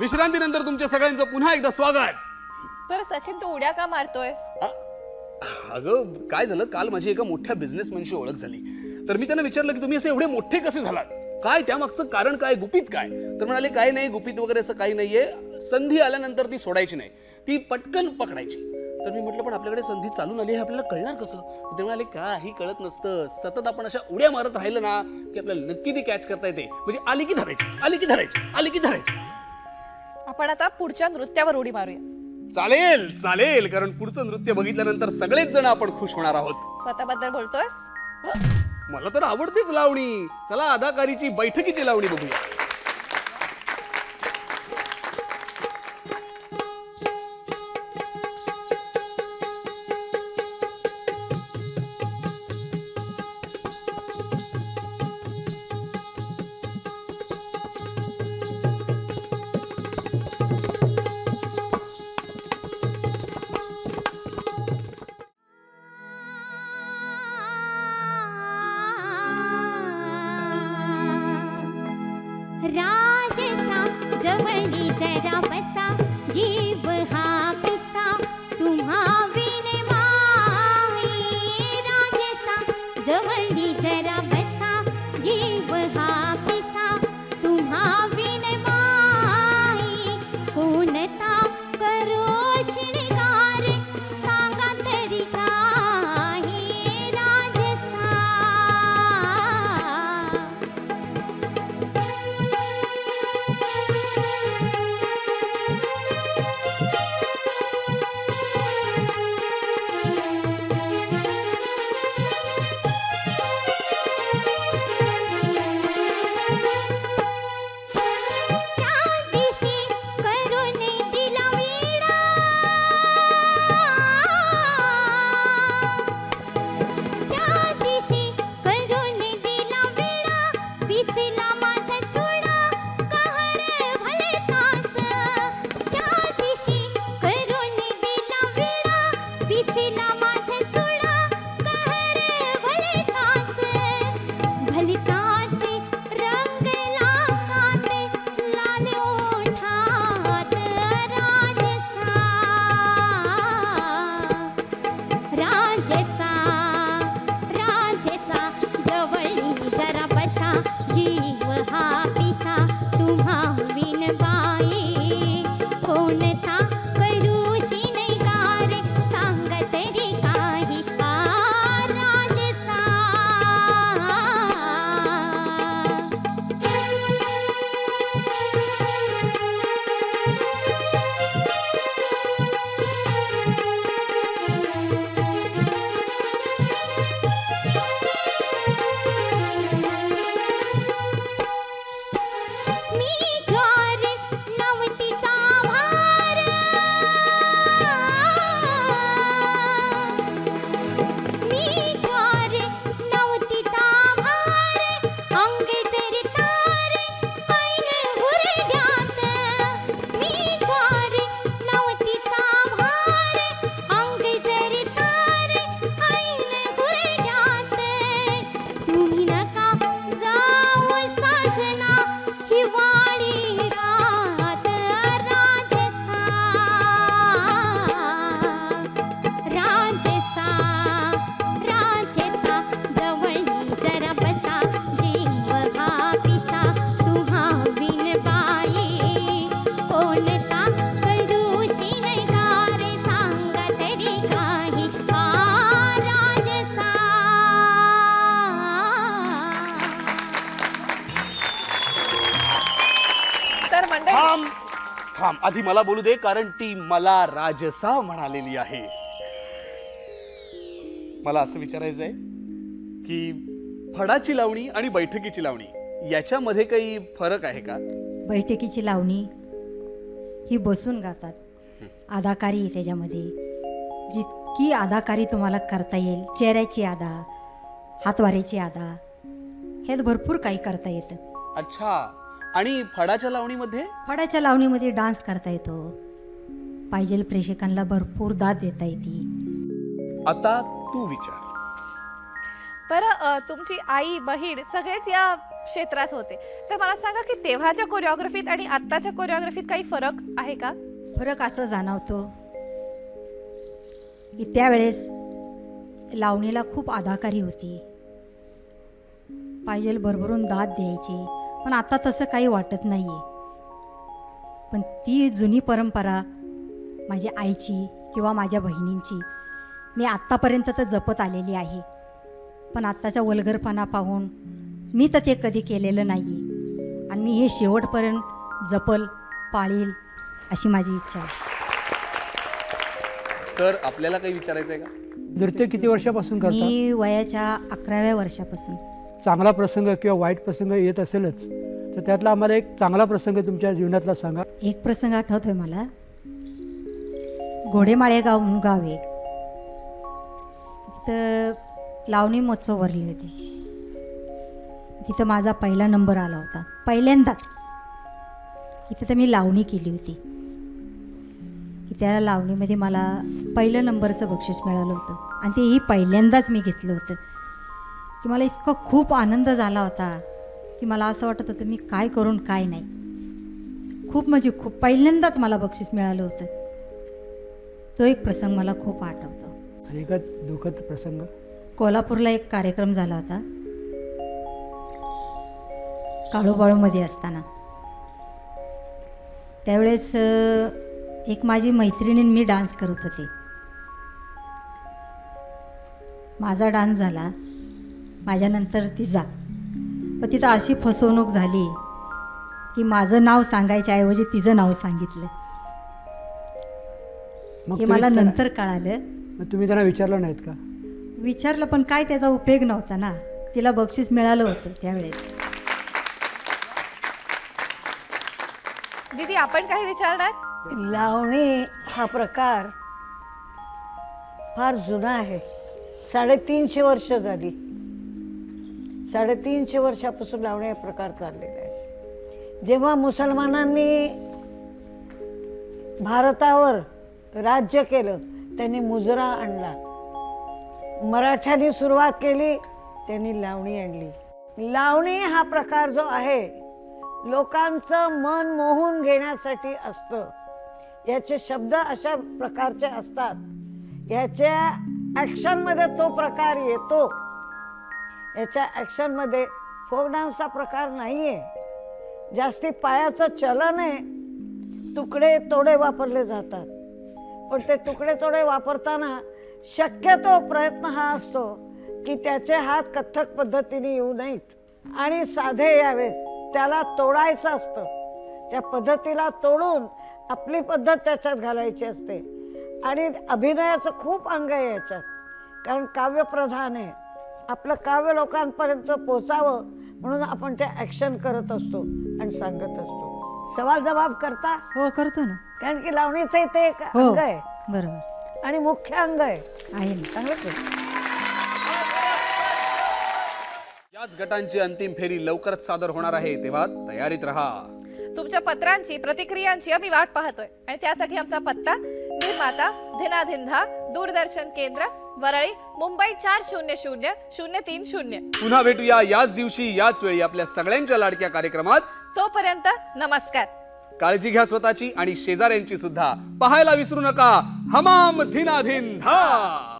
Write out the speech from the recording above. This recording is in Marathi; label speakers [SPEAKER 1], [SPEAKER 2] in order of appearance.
[SPEAKER 1] विश्रांतीनंतर तुमच्या सगळ्यांचं पुन्हा एकदा स्वागत.
[SPEAKER 2] बरं सचिन तू उड्या का मारतोयस?
[SPEAKER 1] अगं काय झालं? काल माझी एका मोठ्या बिझनेसमॅनशी ओळख झाली. तर मी त्यांना विचारलं की तुम्ही असे एवढे मोठे कसे झालात? काय त्यामागचं कारण काय? गुपित काय? तर म्हणाले काय नाही गुपित वगैरे असं काही नाहीये. संधी आल्यानंतर ती सोडायची नाही. ती पटकन पकडायची. तर मी म्हटलं पण आपल्याकडे संधी चालून आली हे आपल्याला कळणार कसं? तर ते म्हणाले काही कळत नसतं. सतत आपण अशा उड्या मारत राहिलं ना की आपल्याला नक्की ती कॅच करता येते. म्हणजे आली की धरायची आली की धरायची आली की धरायची.
[SPEAKER 2] आपण आता पुढच्या नृत्यावर उडी मारूया.
[SPEAKER 1] चालेल चालेल कारण पुढचं नृत्य बघितल्यानंतर सगळेच जण आपण खुश होणार आहोत.
[SPEAKER 2] स्वतःबद्दल बोलतोयस?
[SPEAKER 1] मला तर आवडतेच लावणी. चला अदाकारीची बैठकीची लावणी बघूया. थांब थांब. आधी मला बोलू दे कारण ती मला राजसा म्हणालेली आहे. मला असं विचारायचं आहे की फडाची लावणी आणि बैठकीची लावणी याच्यामध्ये काही फरक आहे का?
[SPEAKER 3] बैठकीची लावणी ही बसून गातात. अदाकारी त्याच्यामध्ये. जितकी अदाकारी तुम्हाला करता येईल चेहऱ्याची अदा हातवाऱ्याची अदा ह्यात भरपूर काही करता येतं.
[SPEAKER 1] अच्छा. आणि फडाच्या लावणीमध्ये?
[SPEAKER 3] फडाच्या लावणीमध्ये डान्स करता येतो. पाहिजेल प्रेक्षकांना भरपूर दाद देता येते.
[SPEAKER 1] आता तू विचार.
[SPEAKER 2] बरं अ, तुमची आई बहीण सगळेच या क्षेत्रात होते. तर मला सांगा की तेव्हाच्या कोरिओग्राफीत आणि आत्ताच्या कोरिओग्राफीत काही फरक आहे का?
[SPEAKER 3] फरक असं जाणवतो की त्यावेळेस लावणीला खूप अदाकारी होती. पाहिजे भरभरून दाद द्यायची. पण आता तसं काही वाटत नाही आहे पण ती जुनी परंपरा माझ्या आईची किंवा माझ्या बहिणींची मी आत्तापर्यंत तर जपत आलेली आहे. पण आत्ताचा वल्गरपणा पाहून मी तर ते कधी केलेलं नाही आहे आणि मी हे शेवटपर्यंत जपल पाळील अशी माझी इच्छा आहे.
[SPEAKER 1] सर आपल्याला काही विचारायचं आहे का?
[SPEAKER 4] नृत्य किती वर्षापासून करता?
[SPEAKER 3] मी वयाच्या अकराव्या वर्षापासून.
[SPEAKER 4] चांगला प्रसंग किंवा वाईट प्रसंग येत असेलच तर त्यातला आम्हाला एक चांगला प्रसंग तुमच्या जीवनातला सांगा.
[SPEAKER 3] एक प्रसंग आठवतोय मला. घोडेमाळे गाव म्हणून गाव आहे तिथं लावणी महोत्सव भरले होते. तिथं माझा पहिला नंबर आला होता. पहिल्यांदाच. तिथं तर मी लावणी केली होती. की त्या लावणीमध्ये मला पहिलं नंबरचं बक्षीस मिळालं होतं. आणि तेही पहिल्यांदाच मी घेतलं होतं. की मला इतका खूप आनंद झाला होता की मला असं वाटत होतं मी काय करून काय नाही. खूप म्हणजे खूप पहिल्यांदाच मला बक्षीस मिळालं होतं. तो एक प्रसंग मला खूप आठवतो.
[SPEAKER 4] दुःखद प्रसंग?
[SPEAKER 3] कोल्हापूरला एक कार्यक्रम झाला होता. काळूबाळूमध्ये असताना. त्यावेळेस एक माझी मैत्रिणी आणि मी डान्स करत होते. माझा डान्स झाला. माझ्यानंतर तिचा पण तिथं अशी फसवणूक झाली की माझं नाव सांगायच्या ऐवजी तिचं नाव सांगितलं.
[SPEAKER 4] मग
[SPEAKER 3] हे मला नंतर कळालं.
[SPEAKER 4] मग तुम्ही त्यांना विचारलं नाहीत का?
[SPEAKER 3] विचारलं पण काय त्याचा उपयोग नव्हता ना. तिला बक्षीस मिळालं होतं त्यावेळेस.
[SPEAKER 2] दीदी आपण काही विचारणार?
[SPEAKER 5] लावणी हा प्रकार फार जुना आहे. साडेतीनशे वर्ष झाली. साडेतीनशे वर्षापासून लावणी हा प्रकार चाललेला आहे जेव्हा मुसलमानांनी भारतावर राज्य केलं त्यांनी मुजरा आणला. मराठ्यांनी सुरुवात केली त्यांनी लावणी आणली. लावणी हा प्रकार जो आहे लोकांचं मन मोहून घेण्यासाठी असतं. याचे शब्द अशा प्रकारचे असतात. याच्या ॲक्शनमध्ये तो प्रकार येतो. याच्या ॲक्शनमध्ये फोक डान्सचा प्रकार नाही आहे जास्ती पायाचं चलन आहे. तुकडे तोडे वापरले जातात. पण ते तुकडे तोडे वापरताना शक्यतो प्रयत्न हा असतो की त्याचे हात कथ्थक पद्धतीने येऊ नयेत. आणि साधे यावेत. त्याला तोडायचं असतं. त्या पद्धतीला तोडून आपली पद्धत त्याच्यात घालायची असते. आणि अभिनयाचं खूप अंग आहे याच्यात. कारण काव्यप्रधान आहे. आपलं काव्य लोकांपर्यंत पोचावं म्हणून आपण ते ॲक्शन करत असतो आणि सांगत असतो. सवाल जबाब करता?
[SPEAKER 3] हो करतो ना.
[SPEAKER 5] कारण की लावणीचं ते एक
[SPEAKER 3] हो
[SPEAKER 5] अंग आहे.
[SPEAKER 3] बरोबर.
[SPEAKER 5] आणि मुख्य अंग आहे.
[SPEAKER 1] याच गटांची अंतिम फेरी लवकरच सादर होणार आहे. तेव्हा तयारीत राहा.
[SPEAKER 2] तुमच्या पत्रांची प्रतिक्रियांची आम्ही वाट पाहतोय. आणि त्यासाठी आमचा पत्ता निर्माता धिनाधिंधा दूरदर्शन केंद्र वरळी मुंबई चार शून्य शून्य शून्य तीन शून्य.
[SPEAKER 1] पुन्हा भेटूया याच दिवशी याच वेळी आपल्या सगळ्यांच्या लाडक्या कार्यक्रमात.
[SPEAKER 2] तोपर्यंत नमस्कार.
[SPEAKER 1] काळजी घ्या स्वतःची आणि शेजाऱ्यांची सुद्धा. पाहायला विसरू नका. हमाम धिनाधिन धा